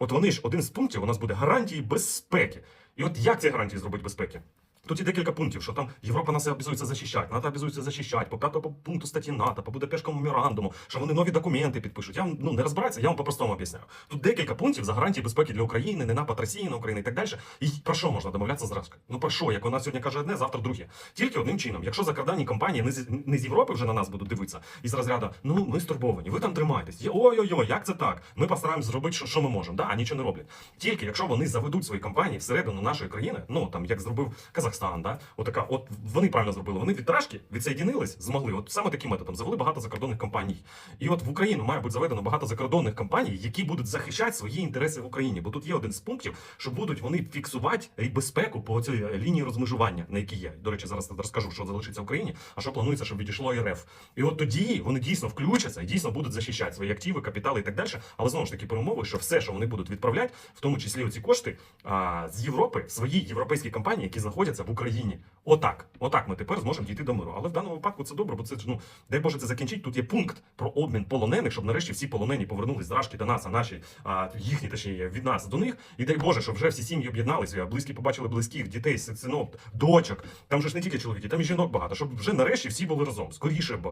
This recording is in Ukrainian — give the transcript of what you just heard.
от вони ж один з пунктів у нас буде гарантії безпеки. І от як ці гарантії зробити безпеки? Тут є декілька пунктів, що там Європа нас обязується захищати, НАТО обязується захищати, по п'ятому пункту статті НАТО, по Будапештському меморандуму, що вони нові документи підпишуть. Я вам ну не розбирається, я вам по-простому об'ясняю. Тут декілька пунктів за гарантії безпеки для України, не напад Росії на Україну і так далі. І про що можна домовлятися зразу? Ну про що? Як вона сьогодні каже одне, завтра друге. Тільки одним чином, якщо закордонні компанії не з, не з Європи вже на нас будуть дивитися, і з розряду, ну ми стурбовані, ви там тримаєтесь. Ой-ой-ой, як це так? Ми постараємось зробити, що, що ми можемо. Да, а нічого не роблять. Тільки якщо вони заведуть свої компанії всередину нашої країни, ну там як зробив Казахстан, да, отака, от вони правильно зробили. Вони від тражки відсоєдинились, змогли. От саме таким методом завели багато закордонних компаній. І от в Україну має бути заведено багато закордонних компаній, які будуть захищати свої інтереси в Україні. Бо тут є один з пунктів, що будуть вони фіксувати безпеку по цій лінії розмежування, на якій є. До речі, зараз розкажу, що залишиться в Україні, а що планується, щоб відійшло РФ. І от тоді вони дійсно включаться і дійсно будуть захищати свої активи, капітали і так далі. Але знову ж таки перемови, що все, що вони будуть відправляти, в тому числі оці кошти а, з Європи, свої європейські компанії, які знаходяться в Україні. Отак, отак ми тепер зможемо дійти до миру. Але в даному випадку це добре, бо це ну дай Боже це закінчить. Тут є пункт про обмін полонених, щоб нарешті всі полонені повернулись з Рашки до нас, а наші а, їхні точніше від нас до них. І дай Боже, щоб вже всі сім'ї об'єдналися, близькі побачили близьких, дітей, синок, дочок. Там же ж не тільки чоловіки, там і жінок багато, щоб вже нарешті всі були разом. Скоріше, бо